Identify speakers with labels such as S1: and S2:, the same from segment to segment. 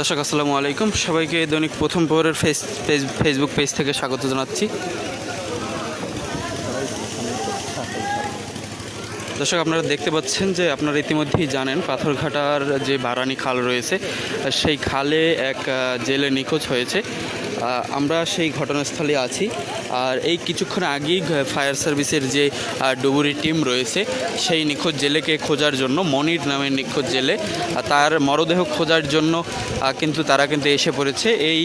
S1: দর্শক, আসসালামু আলাইকুম। সবাইকে দৈনিক প্রথম পরের ফেস ফেসবুক পেজ থেকে স্বাগত জানাচ্ছি। দর্শক, আপনারা দেখতে পাচ্ছেন যে আপনারা ইতিমধ্যেই জানেন, পাথরঘাটার যে বারানি খাল রয়েছে, সেই খালে এক জেলে নিখোঁজ হয়েছে। আমরা সেই ঘটনাস্থলে আছি। আর এই কিছুক্ষণ আগেই ফায়ার সার্ভিসের যে ডুবুরি টিম রয়েছে, সেই নিখোঁজ জেলেকে খোঁজার জন্য, মনির নামের নিখোঁজ জেলে তার মরদেহ খোঁজার জন্য কিন্তু তারা কিন্তু এসে পড়েছে। এই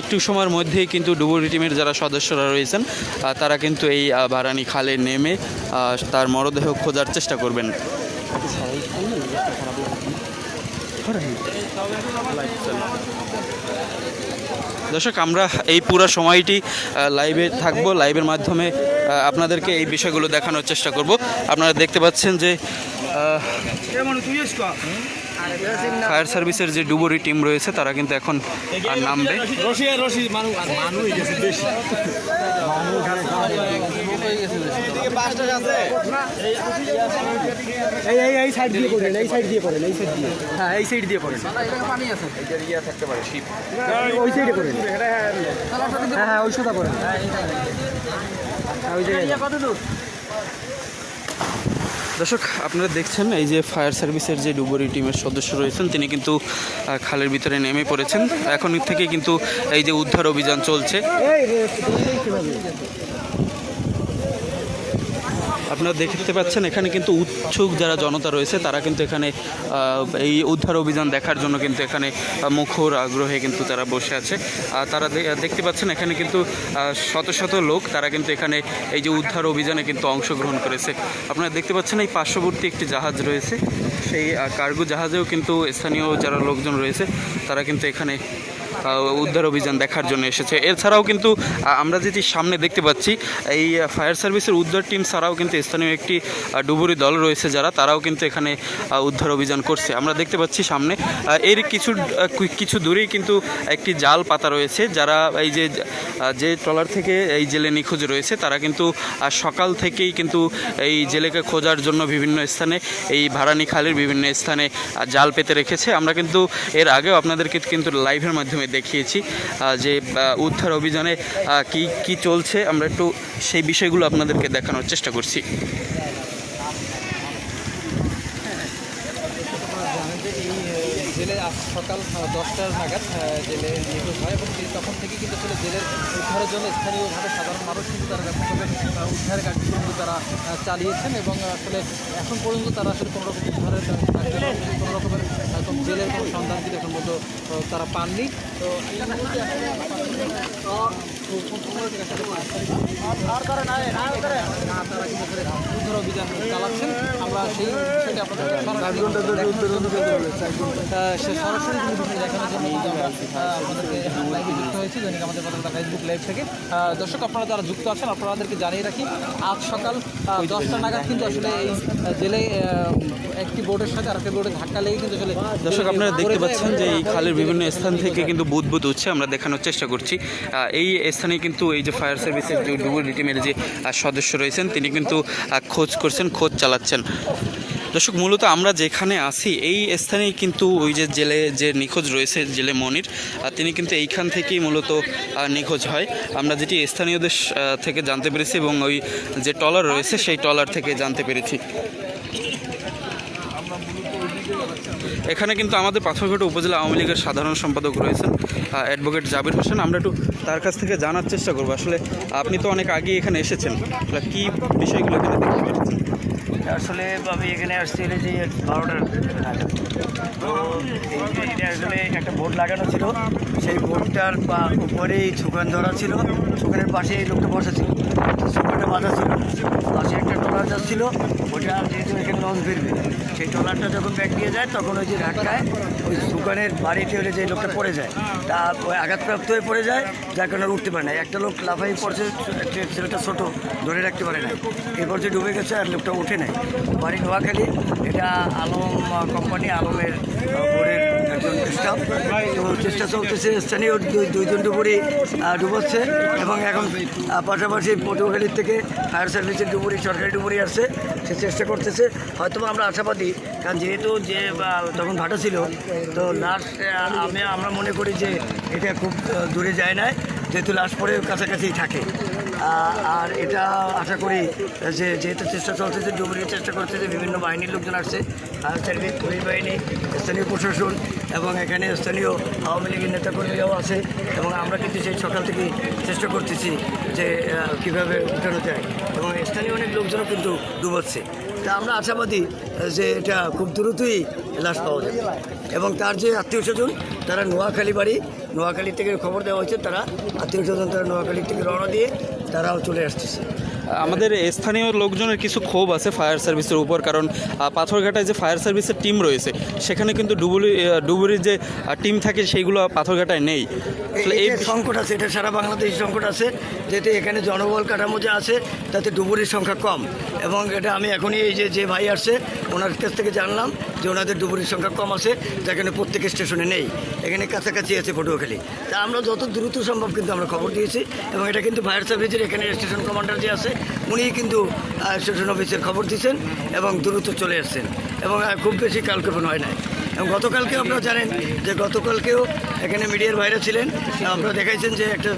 S1: একটু সময়ের মধ্যেই কিন্তু ডুবুরি টিমের যারা সদস্যরা রয়েছেন তারা কিন্তু এই বারানি খালে নেমে তার মরদেহ খোঁজার চেষ্টা করবেন। দর্শক, আমরা এই পুরো সময়টি লাইভে থাকব। লাইভের মাধ্যমে আপনাদেরকে এই বিষয়গুলো দেখানোর চেষ্টা করব। আপনারা দেখতে পাচ্ছেন যে ফায়ার সার্ভিসের যে ডুবুরি টিম রয়েছে তারা কিন্তু এখন নামবে।
S2: রশিয়া রশি মানুষ আর মানুষ হয়ে গেছে বেশি। এই এই এই সাইড দিয়ে করেন এই সাইড দিয়ে করেন এই সাইড দিয়ে। হ্যাঁ এই সাইড দিয়ে করেন। ওই সাইডে করেন। হ্যাঁ হ্যাঁ ওই সোজা করেন। হ্যাঁ ওই জায়গায়
S1: দর্শক, আপনারা দেখছেন এই যে ফায়ার সার্ভিসের যে ডুবুরি টিমের সদস্য রয়েছেন, তিনি কিন্তু খালের ভিতরে নেমে পড়েছেন। এখন থেকে কিন্তু এই যে উদ্ধার অভিযান চলছে। আপনারা দেখতে পাচ্ছেন, এখানে কিন্তু উৎসুক যারা জনতা রয়েছে, তারা কিন্তু এখানে এই উদ্ধার অভিযান দেখার জন্য কিন্তু এখানে মুখর আগ্রহে কিন্তু তারা বসে আছে। আর তারা দেখতে পাচ্ছেন, এখানে কিন্তু শত শত লোক, তারা কিন্তু এখানে এই যে উদ্ধার অভিযানে কিন্তু অংশগ্রহণ করেছে। আপনারা দেখতে পাচ্ছেন, এই পার্শ্ববর্তী একটি জাহাজ রয়েছে। সেই কার্গো জাহাজেও কিন্তু স্থানীয় যারা লোকজন রয়েছে, তারা কিন্তু এখানে উদ্ধার অভিযান দেখার জন্য এসেছে। এছাড়াও কিন্তু আমরা যেটি সামনে দেখতে পাচ্ছি, এই ফায়ার সার্ভিসের উদ্ধার টিম ছাড়াও কিন্তু স্থানীয় একটি ডুবুরি দল রয়েছে যারা, তারাও কিন্তু এখানে উদ্ধার অভিযান করছে। আমরা দেখতে পাচ্ছি সামনে এর কিছু কিছু দূরেই কিন্তু একটি জাল পাতা রয়েছে, যারা এই যে যে ট্রলার থেকে এই জেলে নিখোঁজ রয়েছে, তারা কিন্তু সকাল থেকেই কিন্তু এই জেলেকে খোঁজার জন্য বিভিন্ন স্থানে, এই ভাড়ানি খালের বিভিন্ন স্থানে জাল পেতে রেখেছে। আমরা কিন্তু এর আগেও আপনাদেরকে কিন্তু লাইভের মাধ্যমে দেখিয়েছি যে উদ্ধার অভিযানে কি কি চলছে, আমরা একটু সেই বিষয়গুলো আপনাদেরকে দেখানোর চেষ্টা করছি।
S3: জেলে সকাল দশটার নাগাদ জেলে নিখোঁজ হয় এবং তখন থেকে কিন্তু আসলে জেলের উদ্ধারের জন্য স্থানীয়ভাবে সাধারণ মানুষ কিন্তু তারা ব্যাপকভাবে উদ্ধারের কার্যক্রম তারা চালিয়েছেন এবং আসলে এখন পর্যন্ত তারা আসলে কোনো রকম উদ্ধারের কোনো রকমের জেলের কোনো সন্ধান কিন্তু এখন পর্যন্ত তারা পাননি। তো চালাচ্ছেন আমরা সেই বিষয়টা আপনাদের সরাসরি লাইভে যুক্ত হয়েছি দৈনিক আমাদের পত্রিকা ফেসবুক লাইভ থেকে আহ, দর্শক আপনারা যারা যুক্ত আছেন আপনাদেরকে জানিয়ে রাখি আজ সকাল দশটা নাগাদ কিন্তু আসলে এই জেলে একটি বোর্ডের সাথে আরেকটি বোর্ডের ধাক্কা লেগে কিন্তু আসলে
S1: দর্শক আপনারা দেখতে পাচ্ছেন যে এই খালের বিভিন্ন স্থান থেকে কিন্তু বুদবুদ উঠছে আমরা দেখানোর চেষ্টা করছি। এই স্থানে কিন্তু এই যে ফায়ার সার্ভিসের যে ডুবুরি টিমের যে সদস্য রয়েছেন তিনি কিন্তু খোঁজ করছেন খোঁজ চালাচ্ছেন। দর্শক, মূলত আমরা যেখানে আছি, এই স্থানেই কিন্তু ওই যে জেলে যে নিখোঁজ রয়েছে, জেলে মনির তিনি কিন্তু এইখান থেকেই মূলত নিখোঁজ হয়। আমরা যেটি স্থানীয়দের থেকে জানতে পেরেছি এবং ওই যে ট্রলার রয়েছে, সেই ট্রলার থেকে জানতে পেরেছি। এখানে কিন্তু আমাদের পাথরঘাটা উপজেলা আওয়ামী লীগের সাধারণ সম্পাদক রয়েছেন অ্যাডভোকেট জাবির হোসেন। আমরা একটু তার কাছ থেকে জানার চেষ্টা করব। আসলে আপনি তো অনেক আগে এখানে এসেছেন। কী বিষয়গুলো এখানে দেখতে পেরেছেন
S4: আসলে আমি এখানে আসছি হলে যে বারোটার নাগাদ। আসলে একটা বোর্ড লাগানো ছিল। সেই বোর্ডটার উপরেই সুখান ধরা ছিল। সুখানের পাশে এই লোকটা বসা ছিল। সুখানটা বাঁধা ছিল। পাশে একটা ট্রলার যাচ্ছিল ওটা যেহেতু এখানে লঞ্চ ফিরবে সেই ট্রলারটা যখন ব্যাগ দিয়ে যায়, তখন ওই যে ধাক্কায় ওই সুখানের বাড়িতে হলে যে লোকটা পড়ে যায়, তা ওই আঘাতপ্রাপ্ত হয়ে পড়ে যায়, যার কারণে উঠতে পারে না। একটা লোক লাফাই পড়ছে ছেলেটা ছোটো, ধরে রাখতে পারে না এরপর যে ডুবে গেছে আর লোকটা উঠে নেয় বাড়ি নোয়াখালী এটা আলম কোম্পানি আলমের বোর্ডের একজন স্টাফ তো চেষ্টা চলতেছে, স্থানীয় দুই- দুইজন ডুবুরি ডুবোচ্ছে এবং এখন পাশাপাশি পটুয়াখালীর থেকে ফায়ার সার্ভিসের ডুবুরি সরকারি ডুবুরি আসছে, সে চেষ্টা করতেছে। হয়তো আমরা আশাবাদী, কারণ যেহেতু যে তখন ভাটা ছিল, তো লাস্ট আমি, আমরা মনে করি যে এটা খুব দূরে যায় না যেহেতু লাশ পরে কাছাকাছি থাকে। আর এটা আশা করি যে যেহেতু চেষ্টা চলতেছে, ডুবুরির চেষ্টা করতেছে, বিভিন্ন বাহিনীর লোকজন আসছে সার্ভিস পুলিশ বাহিনী, স্থানীয় প্রশাসন এবং এখানে স্থানীয় আওয়ামী লীগের নেতাকর্মীরাও আছে এবং আমরা কিন্তু সেই সকাল থেকে চেষ্টা করতেছি যে কীভাবে উঠানো যায় এবং স্থানীয় অনেক লোকজনও কিন্তু ডুবোচ্ছে। তা আমরা আশাবাদী যে এটা খুব দ্রুতই লাশ পাওয়া যাবে। এবং তার যে আত্মীয় স্বজন, তারা নোয়াখালী বাড়ি নোয়াখালী থেকে খবর দেওয়া হয়েছে তারা আত্মীয় স্বজন তারা নোয়াখালী থেকে রওনা দিয়ে তারাও চলে আসতেছে।
S1: আমাদের স্থানীয় লোকজনের কিছু ক্ষোভ আছে ফায়ার সার্ভিসের উপর কারণ পাথরঘাটায় যে ফায়ার সার্ভিসের টিম রয়েছে সেখানে কিন্তু ডুবুরি ডুবুরির যে টিম থাকে সেইগুলো পাথরঘাটায় নেই।
S4: এই সংকট আছে এটা সারা বাংলাদেশ সংকট আছে যেহেতু এখানে জনবল কাঠামো যে আছে তাতে ডুবুরির সংখ্যা কম। এবং এটা আমি এখনই এই যে যে ভাই আসছে ওনার কাছ থেকে জানলাম যে ওনাদের ডুবুরির সংখ্যা কম আছে যেখানে প্রত্যেক স্টেশনে নেই। এখানে কাছাকাছি আছে পটুয়াখালী তা আমরা যত দ্রুত সম্ভব কিন্তু আমরা খবর দিয়েছি এবং এটা কিন্তু ফায়ার সার্ভিসের এখানে স্টেশন কমান্ডার যে আছে উনি কিন্তু স্টেশন অফিসের খবর দিয়েছেন এবং দ্রুত চলে আসছেন এবং খুব বেশি কালক্ষেপণ হয় নাই। এবং গতকালকে আপনারা জানেন যে গতকালকেও এখানে মিডিয়ার বাইরে ছিলেন। আপনারা দেখাইছেন যে একটা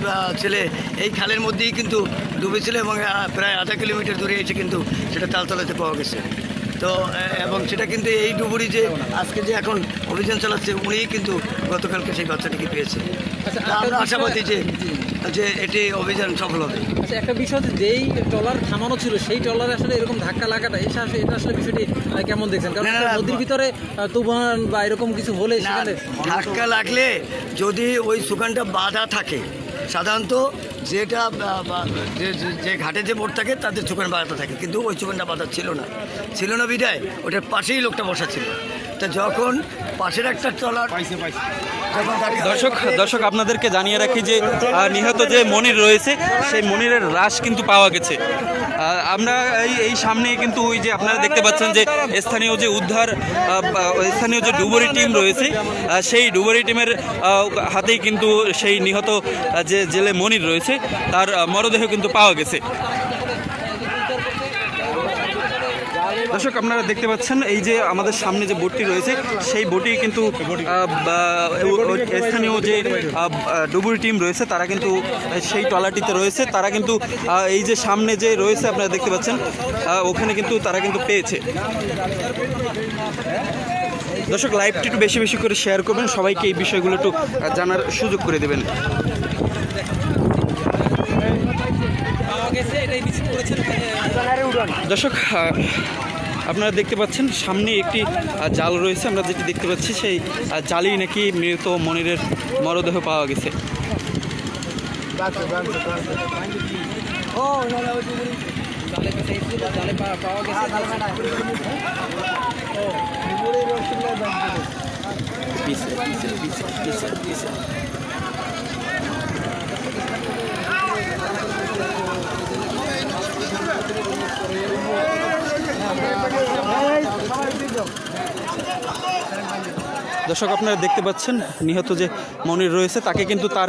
S4: ছেলে এই খালের মধ্যেই কিন্তু ডুবেছিল এবং প্রায় আধা কিলোমিটার দূরে এসে কিন্তু সেটা তালতলাতে পাওয়া গেছে। তো এবং সেটা কিন্তু এই ডুবুরি যে আজকে যে এখন অভিযান চালাচ্ছে উনিই কিন্তু গতকালকে সেই বাচ্চাটিকে পেয়েছে। তা আমরা আশাবাদী যে যে এটি অভিযান সফল হবে।
S3: আচ্ছা একটা বিষয় যেই ট্রলার থামানো ছিল সেই ট্রলারে আসলে এরকম ধাক্কা লাগাটা এটা আসলে এটা আসলে বিষয়টি কেমন দেখছেন? কারণ নদীর ভিতরে তুফান বা এরকম কিছু হলে সেখানে
S4: ধাক্কা লাগলে যদি ওই সুকানটা বাঁধা থাকে সাধারণত যেটা যে- ঘাটে যে বোট থাকে তাদের চোখের বাঁধা থাকে। কিন্তু ওই চুকানটা বাঁধা ছিল না। ছিল না বিদায়, ওটার পাশেই লোকটা বসা ছিল। তা যখন পাশের একটা ট্রলার
S1: দর্শক দর্শক আপনাদেরকে জানিয়ে রাখি যে নিহত যে মনির রয়েছে সেই মনিরের লাশ কিন্তু পাওয়া গেছে। আমরা এই এই সামনে কিন্তু ওই যে আপনারা দেখতে পাচ্ছেন যে স্থানীয় যে উদ্ধার স্থানীয় যে ডুবরি টিম রয়েছে সেই ডুবরি টিমের হাতেই কিন্তু সেই নিহত যে জেলে মনির রয়েছে তার মরদেহ কিন্তু পাওয়া গেছে। দর্শক আপনারা দেখতে পাচ্ছেন এই যে আমাদের সামনে যে বোটটি রয়েছে সেই বোটেই কিন্তু স্থানীয় যে ডুবুরি টিম রয়েছে তারা কিন্তু সেই ট্রলারটিতে রয়েছে। তারা কিন্তু এই যে সামনে যে রয়েছে আপনারা দেখতে পাচ্ছেন ওখানে কিন্তু তারা কিন্তু পেয়েছে। দর্শক লাইভটি একটু বেশি বেশি করে শেয়ার করবেন সবাইকে এই বিষয়গুলো একটু জানার সুযোগ করে দেবেন। দর্শক আপনারা দেখতে পাচ্ছেন, সামনে একটি জাল রয়েছে। আমরা যেটি দেখতে পাচ্ছি, সেই জালেই নাকি মৃত মনিরের মরদেহ পাওয়া গেছে। দর্শক, আপনারা দেখতে পাচ্ছেন, নিহত যে মনির রয়েছে, তাকে কিন্তু তার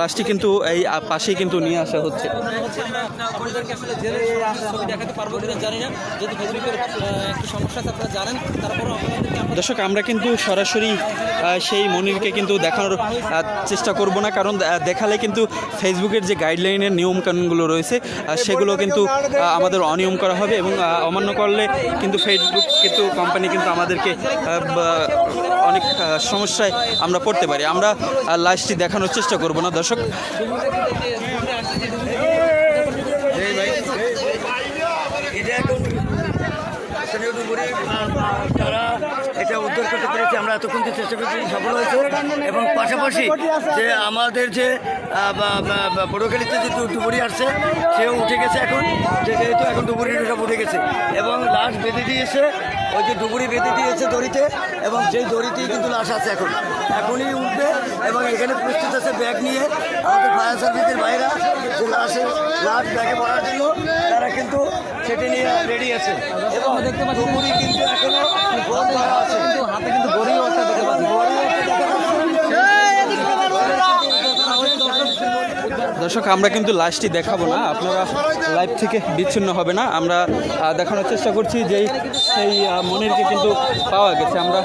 S1: লাশটি কিন্তু এই পাশেই কিন্তু নিয়ে আসা হচ্ছে।
S3: জানি না যদি একটু সমস্যা আপনারা জানেন, তারপরও
S1: দর্শক, আমরা কিন্তু সরাসরি সেই মনিরকে কিন্তু দেখানোর চেষ্টা করব না, কারণ দেখালে কিন্তু ফেসবুকের যে গাইডলাইনের নিয়ম কানুনগুলো রয়েছে সেগুলো কিন্তু আমাদের অনিয়ম করা হবে এবং অমান্য করলে কিন্তু ফেসবুক কিন্তু কোম্পানি কিন্তু আমাদেরকে অনেক সমস্যায় আমরা পড়তে পারি। আমরা লাশটি দেখানোর চেষ্টা করব না, দর্শক
S4: এটা এখন স্থানীয় ডুবুরি তারা এটা উদ্ধার করতে পেরেছে আমরা এতক্ষণ যে চেষ্টা করছি সফল হয়েছে। এবং পাশাপাশি যে আমাদের যে আহ, বা- বা- বা পটুয়াখালীতে যে ডুবুরি আসছে সেও উঠে গেছে এখন। যে যেহেতু এখন ডুবুরিটা সব উঠে গেছে। এবং লাশ বেঁধে দিয়েছে ওই যে ডুবুরি বেঁধে দিয়েছে দড়িতে এবং সেই দড়িতেই কিন্তু লাশ আছে এখন। এখনই উঠবে এবং এখানে প্রস্তুত আছে ব্যাগ নিয়ে আমাদের ফায়ার সার্ভিসের বাইরা যে লাশে লাশ ব্যাগে ভরার জন্য তারা কিন্তু সেটি নিয়ে রেডি আছে। এবং ডুবুরি কিন্তু এখনও আছে।
S3: কিন্তু হাতে কিন্তু পাচ্ছি
S1: দর্শক আমরা কিন্তু লাশটি দেখাবো না। আপনারা লাইভ থেকে বিচ্ছিন্ন হবে না। আমরা দেখানোর চেষ্টা করছি যে সেই মনিরকে কিন্তু পাওয়া গেছে। আমরা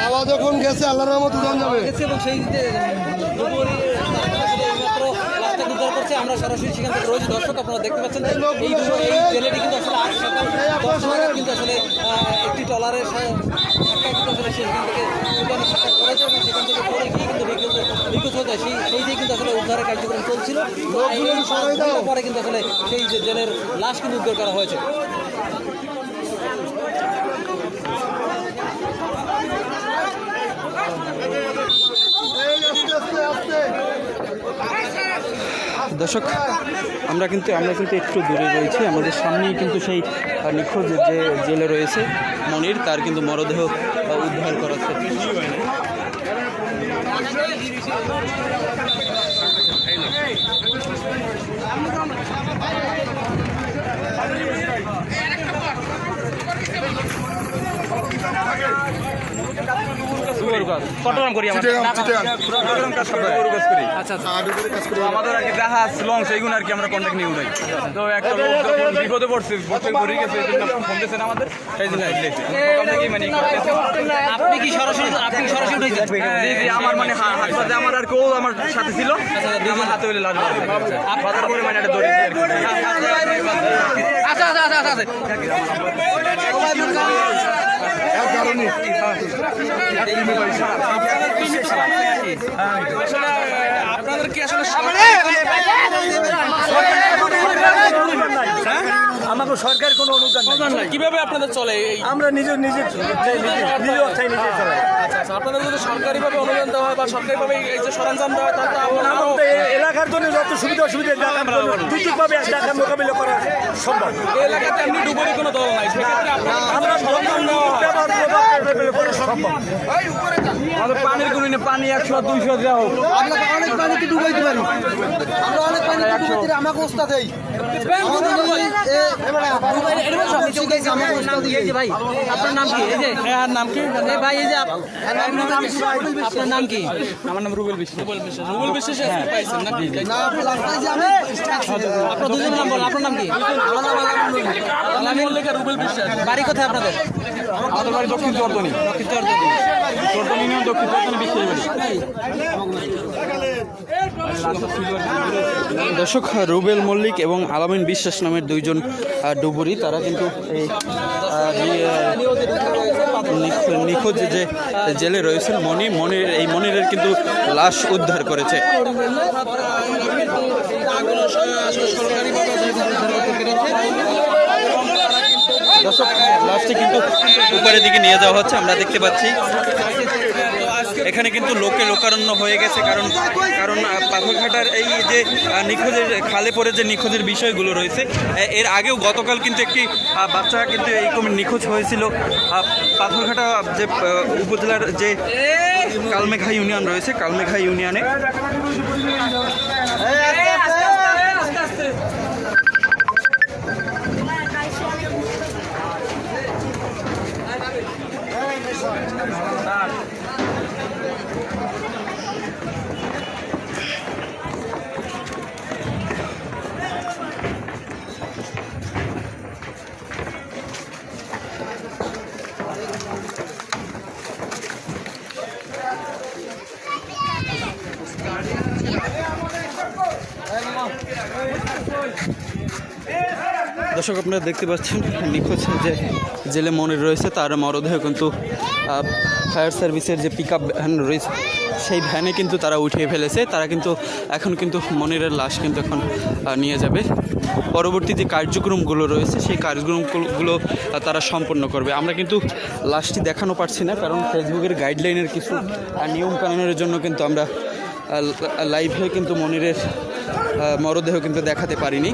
S5: বাবা যখন গেছে আল্লাহর রহমত যাবে।
S3: আমরা সরাসরি সেখান থেকে রয়েছি। দর্শক আপনারা দেখতে পাচ্ছেন যে এই এই জেলেটি কিন্তু আসলে আজ সকাল দশ নাগাদ কিন্তু আসলে একটি কিন্তু আসলে সেখান থেকে ধাক্কা করেছে এবং সেখান থেকে পড়ে গিয়ে কিন্তু নিখোঁজ নিখোঁজ হয়ে যায়। সেই সেই দিয়ে কিন্তু আসলে উদ্ধারের কার্যক্রম চলছিল। পরে কিন্তু আসলে সেই যে জেলের লাশ কিন্তু উদ্ধার করা হয়েছে।
S1: দর্শক, আমরা কিন্তু আমরা কিন্তু একটু দূরে রয়েছি। আমাদের সামনেই কিন্তু সেই নিখোঁজ যে জেলে রয়েছে মনির, তার কিন্তু মরদেহ উদ্ধার করা হচ্ছে
S6: করি আমরা।
S3: আচ্ছা আচ্ছা।
S6: আমাদের আর কি জাহাজ লঞ্চ এইগুলো আর কি আমরা কন্ট্যাক্ট নিয়ে উঠাই তো একটা লোক যখন বিপদে পড়ছে বসে ঘুরে গেছে এই জন্য ফোন দিয়েছেন আমাদের। সেই জন্য আসলেছি সকাল থেকেই মানে
S3: আপনি কি সরাসরি আপনি সরাসরি উঠেছেন?
S6: জি জি আমার মানে হা- হাত পাতে আমার আর কেউ আমার সাথে ছিল আমার হাতে হইলে বাঁধার মানে একটা দড়ি আপনাদের কি আসলে
S4: আমাকে সরকার কোনো অনুদান
S6: কীভাবে আপনাদের চলে
S4: আমরা নিজের নিজের নিজের অর্থায় নিজে চলাই
S6: আচ্ছা আচ্ছা আপনাদের যদি সরকারিভাবে অনুদান দেওয়া হয় বা সরকারিভাবে এই যে সরঞ্জাম দেওয়া হয় তাহলে তো
S4: এই এলাকার জন্য যত সুবিধা অসুবিধা দেখা দুর্যোগভাবে ডাকা মোকাবিলা করা সম্ভব।
S6: এই এলাকাতে এমনি ডুবুরি কোনো দল নাই সেক্ষেত্রে
S4: আমরা সরকার ব্যবহার করে করা সম্ভব
S6: আমাদের পানির গুণে পানি একশো দুইশো দেওয়া হোক।
S2: আমরা অনেক পানিতে ডুবাইতে পারি। আমরা অনেক পানিতে ডুবাইতে আমাকে ওস্তাদ এই
S3: বাড়ি কোথায় আপনাদের
S1: দর্শক রুবেল মল্লিক এবং আলামিন বিশ্বাস নামের দুইজন ডুবুরি। তারা কিন্তু এই নিখোঁজ যে জেলে রয়েছেন, মনি, মনির, এই মনিরের কিন্তু লাশ উদ্ধার করেছে। দর্শক, লাশটি কিন্তু উপরের দিকে নিয়ে যাওয়া হচ্ছে, আমরা দেখতে পাচ্ছি। এখানে কিন্তু লোকে লোকারণ্য হয়ে গেছে, কারণ কারণ পাথরঘাটার এই যে নিখোঁজের খালে পড়ে যে নিখোঁজের বিষয়গুলো রয়েছে এর আগেও গতকাল কিন্তু একটি বাচ্চা কিন্তু এইরকম নিখোঁজ হয়েছিল। পাথরঘাটা যে উপজেলার যে কালমেঘা ইউনিয়ন রয়েছে, কালমেঘা ইউনিয়নে। দর্শক, আপনারা দেখতে পাচ্ছেন, নিখোঁজ যে জেলে মনির রয়েছে, তার মরদেহ কিন্তু ফায়ার সার্ভিসের যে পিক আপ ভ্যান রয়েছে, সেই ভ্যানে কিন্তু তারা উঠিয়ে ফেলেছে। তারা কিন্তু, এখন কিন্তু মনিরের লাশ কিন্তু এখন নিয়ে যাবে। পরবর্তী যে কার্যক্রমগুলো রয়েছে, সেই কার্যক্রমগুলো তারা সম্পন্ন করবে। আমরা কিন্তু লাশটি দেখানো পারছি না, কারণ ফেসবুকের গাইডলাইনের কিছু নিয়ম কানুনের জন্য কিন্তু আমরা লাইভে কিন্তু মনিরের মরদেহ কিন্তু দেখাতে পারিনি।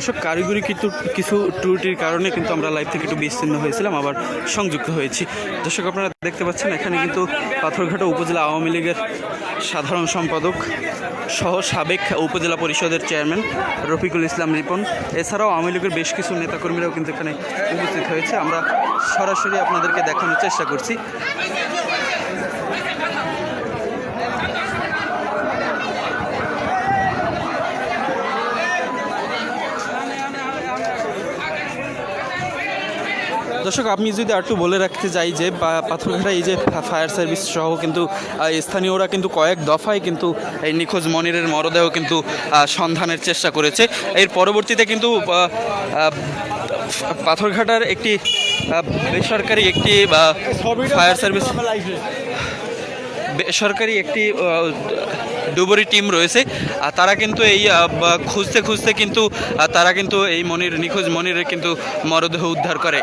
S1: দর্শক, কারিগরি কিন্তু কিছু ত্রুটির কারণে কিন্তু আমরা লাইভ থেকে একটু বিচ্ছিন্ন হয়েছিলাম, আবার সংযুক্ত হয়েছি। দর্শক, আপনারা দেখতে পাচ্ছেন, এখানে কিন্তু পাথরঘাটা উপজেলা আওয়ামী লীগের সাধারণ সম্পাদক সহ সাবেক উপজেলা পরিষদের চেয়ারম্যান রফিকুল ইসলাম রিপন। এছাড়াও আওয়ামী লীগের বেশ কিছু নেতাকর্মীরাও কিন্তু এখানে উপস্থিত হয়েছে। আমরা সরাসরি আপনাদেরকে দেখানোর চেষ্টা করছি। দর্শক, আপনি যদি একটু বলে রাখতে চাই যে পাথরঘাটা এই যে ফায়ার সার্ভিস সহ কিন্তু স্থানীয়রা কিন্তু কয়েক দফায় কিন্তু এই নিখোঁজ মনিরের মরদেহ কিন্তু সন্ধানের চেষ্টা করেছে। এর পরবর্তীতে কিন্তু পাথরঘাটার একটি বেসরকারি একটি ফায়ার সার্ভিস বেসরকারি একটি ডুবুরি টিম রয়েছে। আর তারা কিন্তু এই খুঁজতে খুঁজতে কিন্তু তারা কিন্তু এই মনির, নিখোঁজ মনিরের কিন্তু মরদেহ উদ্ধার করে।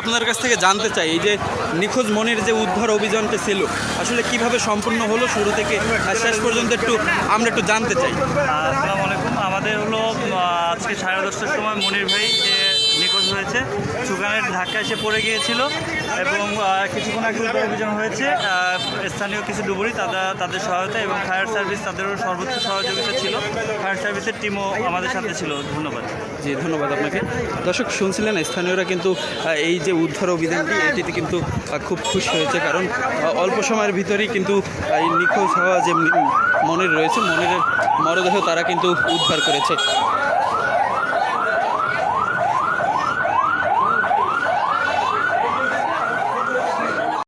S1: আপনার কাছ থেকে জানতে চাই, এই যে নিখোঁজ মনির যে উদ্ধার অভিযানটা ছিল, আসলে কীভাবে সম্পূর্ণ হলো শুরু থেকে শেষ পর্যন্ত একটু আমরা একটু জানতে চাই।
S7: আসসালামু আলাইকুম, আমাদের হলো আজকে সাড়ে দশটার সময় মনির ভাই হয়েছে। সুগানের ধাক্কা এসে পড়ে গিয়েছিল এবং কিছুক্ষণ আগে উদ্ধার অভিযান হয়েছে। স্থানীয় কিছু ডুবুরি তাদের তাদের সহায়তা এবং ফায়ার সার্ভিস তাদেরও সর্বোচ্চ সহযোগিতা ছিল। ফায়ার সার্ভিসের টিমও আমাদের সাথে ছিল। ধন্যবাদ।
S1: জি, ধন্যবাদ আপনাকে। দর্শক, শুনছিলেন, স্থানীয়রা কিন্তু এই যে উদ্ধার অভিযানটি, এটিতে কিন্তু খুব খুশি হয়েছে। কারণ অল্প সময়ের ভিতরেই কিন্তু এই নিখোঁজ হওয়া যে মনির রয়েছে মনিরের মরদেহ তারা কিন্তু উদ্ধার করেছে।